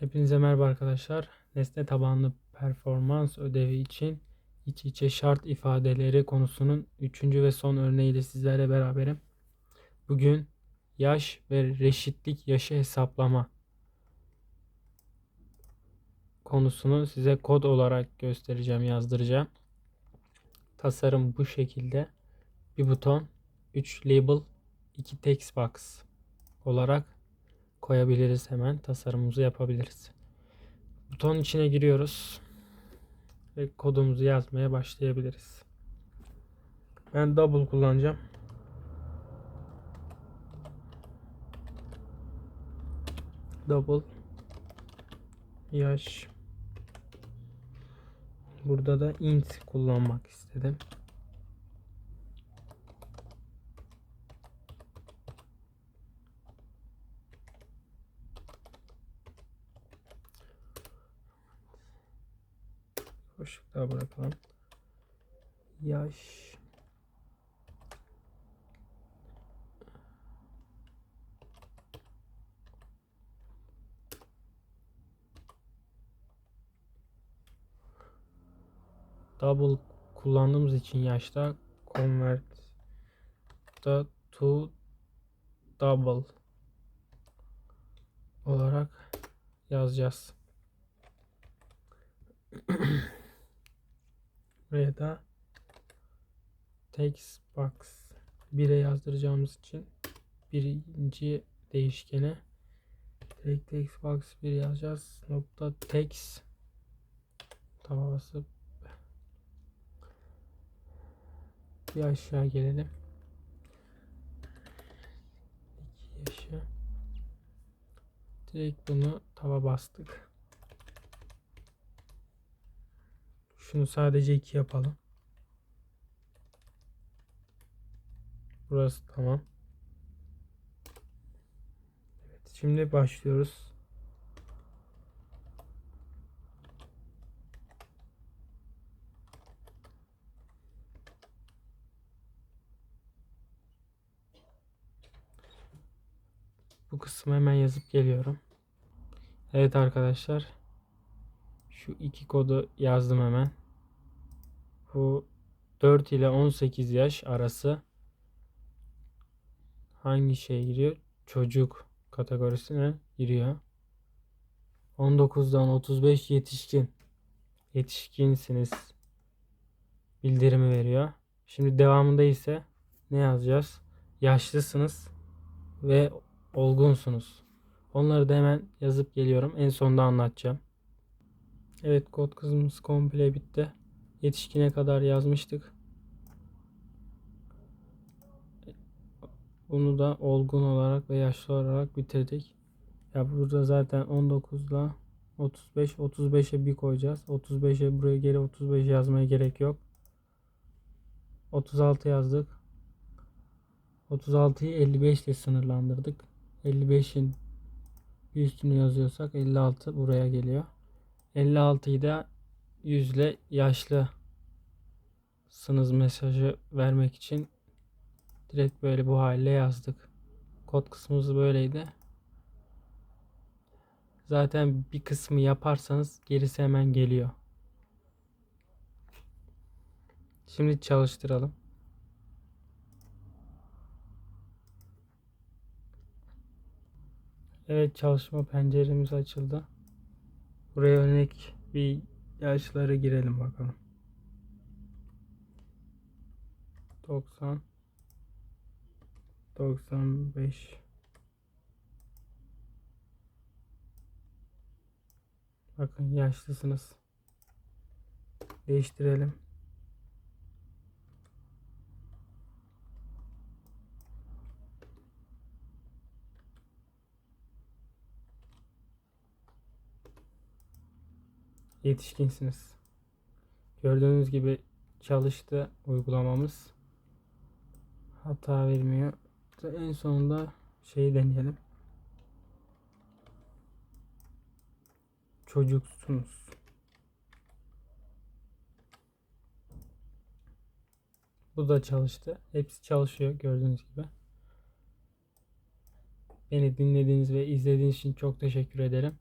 Hepinize merhaba arkadaşlar. Nesne tabanlı performans ödevi için iç içe şart ifadeleri konusunun üçüncü ve son örneğiyle sizlerle beraberim. Bugün yaş ve reşitlik yaşı hesaplama konusunu size kod olarak göstereceğim, yazdıracağım. Tasarım bu şekilde. Bir buton, 3 label, 2 text box olarak koyabiliriz hemen. Tasarımımızı yapabiliriz. Buton içine giriyoruz. Ve kodumuzu yazmaya başlayabiliriz. Ben double kullanacağım. Double yaş Burada da int kullanmak istedim. Boşluk daha bırakalım. Yaş double kullandığımız için yaşta convert da to double olarak yazacağız. Buraya da text box 1'e yazdıracağımız için birinci değişkene direkt text box 1 yazacağız. Nokta text tava basıp bir aşağı gelelim. İki yaşa. Direkt bunu tava bastık. Şunu sadece iki yapalım. Burası tamam. Evet, şimdi başlıyoruz. Bu kısmı hemen yazıp geliyorum. Evet arkadaşlar. Şu iki kodu yazdım hemen. Bu 4 ile 18 yaş arası hangi şeye giriyor? Çocuk kategorisine giriyor. 19'dan 35 yetişkin. Yetişkinsiniz bildirimi veriyor. Şimdi devamında ise ne yazacağız? Yaşlısınız ve olgunsunuz. Onları da hemen yazıp geliyorum. En sonunda anlatacağım. Evet kod kısmımız komple bitti. Yetişkine kadar yazmıştık. Bunu da olgun olarak ve yaşlı olarak bitirdik. Ya burada zaten 19 ile 35 35'e bir koyacağız. 35'e buraya geri 35 yazmaya gerek yok. 36 yazdık. 36'yı 55 ile sınırlandırdık. 55'in bir üstünü yazıyorsak 56 buraya geliyor. 56'yı da 100 ile yaşlı sınız mesajı vermek için direkt böyle bu hale yazdık. Kod kısmımız böyleydi. Zaten bir kısmı yaparsanız gerisi hemen geliyor. Şimdi çalıştıralım. Evet çalışma penceremiz açıldı. Buraya örnek bir yaşları girelim bakalım. 90 95 Bakın yaşlısınız. Değiştirelim. Yetişkinsiniz. Gördüğünüz gibi çalıştı uygulamamız. Hata vermiyor. En sonunda şeyi deneyelim. Çocuksunuz. Bu da çalıştı. Hepsi çalışıyor gördüğünüz gibi. Beni dinlediğiniz ve izlediğiniz için çok teşekkür ederim.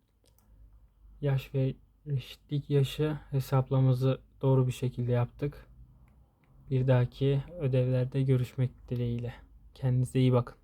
yaş ve reşitlik yaşı hesaplamamızı doğru bir şekilde yaptık. Bir dahaki ödevlerde görüşmek dileğiyle. Kendinize iyi bakın.